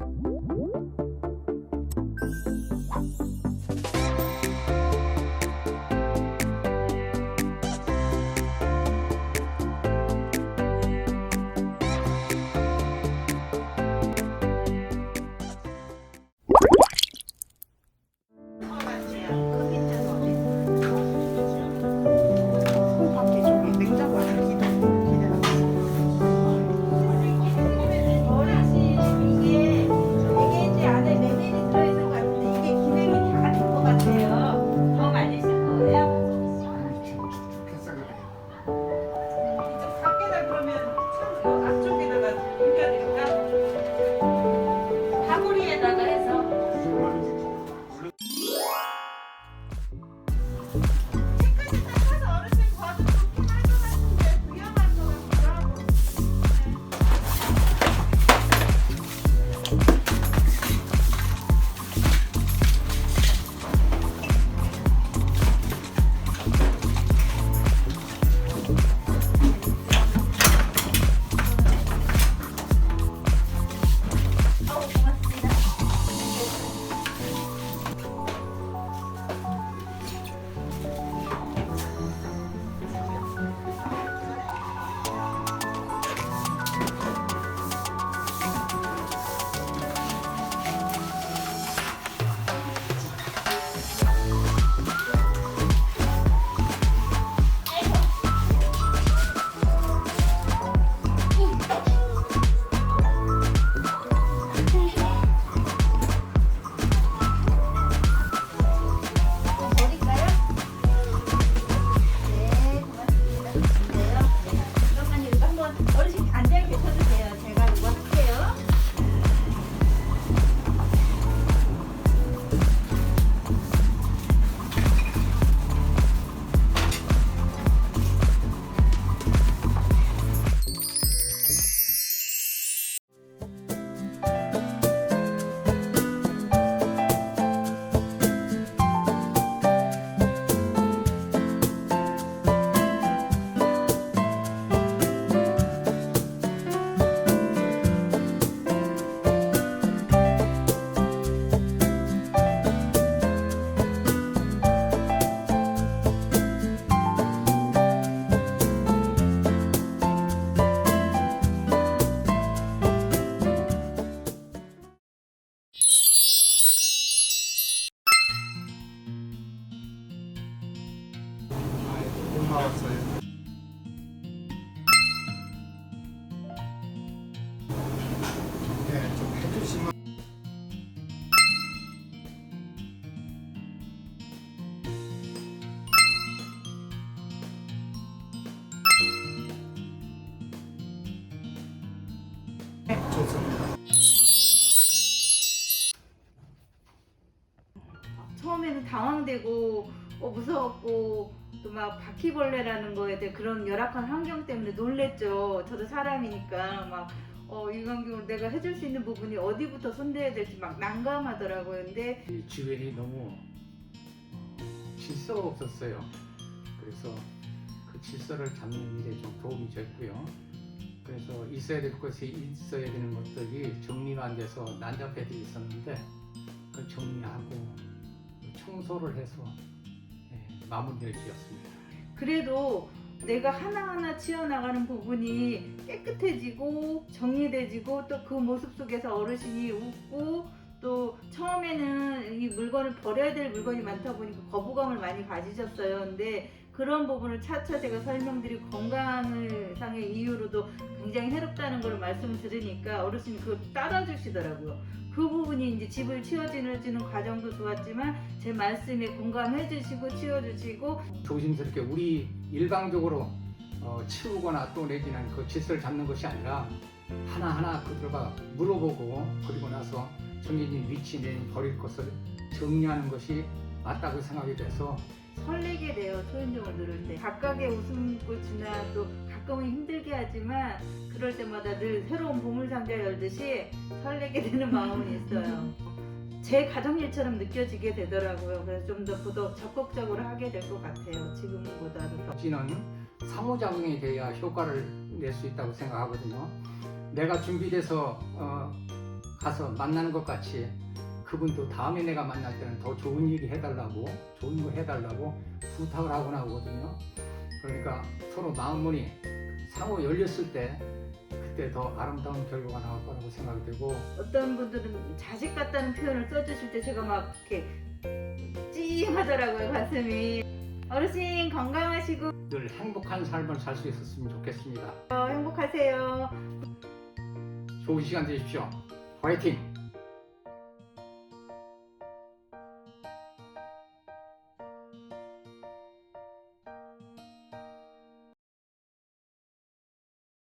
あ! 해주시면 좋습니다. 처음에는 당황되고 어, 무서웠고 또 막 바퀴벌레라는 거에 대해 그런 열악한 환경 때문에 놀랬죠. 저도 사람이니까 막 어, 이 환경을 내가 해줄 수 있는 부분이 어디부터 손대야 될지 막 난감하더라고요. 근데 이 주변이 너무 질서가 없었어요. 그래서 그 질서를 잡는 일에 좀 도움이 됐고요. 그래서 있어야 될 것이 있어야 되는 것들이 정리가 안 돼서 난잡해들이 있었는데 그 정리하고 청소를 해서 예, 마무리를 지었습니다. 그래도 내가 하나하나 치워나가는 부분이 깨끗해지고 정리돼지고 또 그 모습 속에서 어르신이 웃고 또 처음에는 이 물건을 버려야 될 물건이 많다 보니까 거부감을 많이 가지셨어요. 근데 그런 부분을 차차 제가 설명드리고 건강을 상의 이유로도 굉장히 해롭다는 걸 말씀을 들으니까 어르신이 그걸 따라주시더라고요. 그 부분이 이제 집을 치워주는 과정도 좋았지만 제 말씀에 공감해 주시고 치워주시고 조심스럽게 우리 일방적으로 어, 치우거나 또 내지는 그 질서를 잡는 것이 아니라 하나하나 그들과 물어보고 그리고 나서 정해진 위치 내 버릴 것을 정리하는 것이 맞다고 생각이 돼서 설레게 돼요 초인종을 누를 때. 각각의 웃음꽃이나 또 가끔은 힘들게 하지만 그럴 때마다 늘 새로운 보물상자 열듯이 설레게 되는 마음은 있어요. 제 가정일처럼 느껴지게 되더라고요. 그래서 좀 더 더욱 적극적으로 하게 될 것 같아요 지금보다도 더. 찌는 상호작용이 돼야 효과를 낼 수 있다고 생각하거든요. 내가 준비돼서 어, 가서 만나는 것 같이 그분도 다음에 내가 만날 때는 더 좋은 얘기 해달라고 좋은 거 해달라고 부탁을 하고 나오거든요. 그러니까 서로 마음문이 상호 열렸을 때 그때 더 아름다운 결과가 나올 거라고 생각이 되고 어떤 분들은 자식 같다는 표현을 써주실 때 제가 막 이렇게 찡하더라고요 가슴이 어르신 건강하시고 늘 행복한 삶을 살 수 있었으면 좋겠습니다. 행복하세요 좋은 시간 되십시오. 화이팅!